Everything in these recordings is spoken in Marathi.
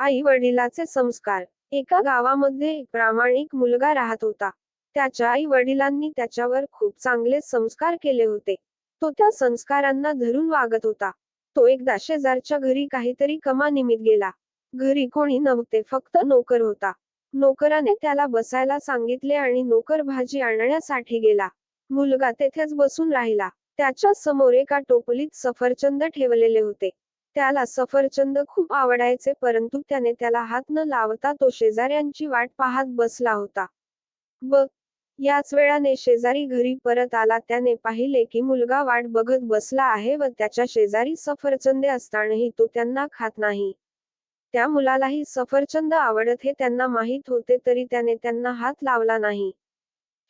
आई वडिलाचे संस्कार. एका गावामध्ये एक प्रामाणिक मुलगा राहत होता. त्याच्या आई वडिलांनी त्याच्यावर खूप चांगले संस्कार केले होते. तो त्या संस्कारांना धरून वागत होता. तो एकदा शेजारच्या घरी काहीतरी कमानिमित गेला. घरी कोणी नव्हते फक्त नोकर होता. नोकराने त्याला बसायला सांगितले आणि नोकर भाजी आणण्यासाठी गेला. मुलगा तेथेच बसून राहिला. त्याच्यासमोर एका टोपलीत सफरचंद ठेवलेले होते. त्याला सफरचंद खूप आवडायचे परंतु त्याने त्याला हात न लावता तो शेजाऱ्यांची वाट पाहत बसला होता. ब याच वेळाने शेजारी घरी परत आला. त्याने पाहिले की मुलगा वाट बघत बसला आहे व त्याच्या शेजारी सफरचंदे असतानाही तो त्यांना खात नाही. त्या मुलालाही सफरचंद आवडत हे त्यांना माहीत होते तरी त्याने त्यांना हात लावला नाही.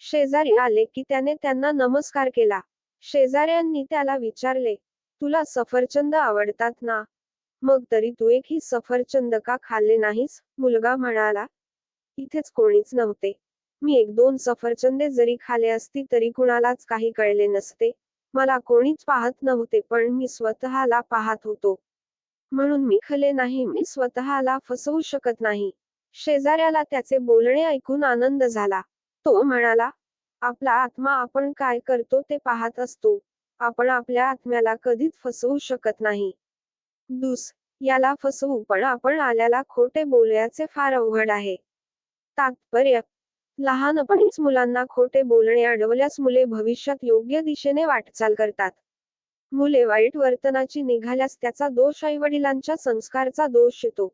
शेजारी आले की त्याने त्यांना नमस्कार केला. शेजाऱ्यांनी त्याला विचारले तुला सफरचंद आवडतात ना? मग तरी तू एकही सफरचंद का खाल्ले नाहीस? मुलगा म्हणाला. इथेच कोणीच नव्हते. मी एक दोन सफरचंदे जरी खाले असती तरी कुणालाच काही कळले नसते. मला कोणीच पाहत नव्हते पण मी स्वतःला पाहत होतो. म्हणून मी खले नाही मी स्वतःला फसवू शकत नाही. शेजाऱ्याला त्याचे बोलणे ऐकून आनंद झाला. तो म्हणाला आपला आत्मा आपण काय करतो ते पाहत असतो. आपण आपल्या आत्म्याला कधीच फसवू शकत नाही. दुस याला फसवू पण आपण आल्याला खोटे बोलण्याचे फार अवघड आहे. तात्पर्य लहानपणीच मुलांना खोटे बोलणे अडवल्यास मुले भविष्यात योग्य दिशेने वाटचाल करतात. मुले वाईट वर्तनाची निघाल्यास त्याचा दोष आईवडिलांच्या संस्कारचा दोष येतो.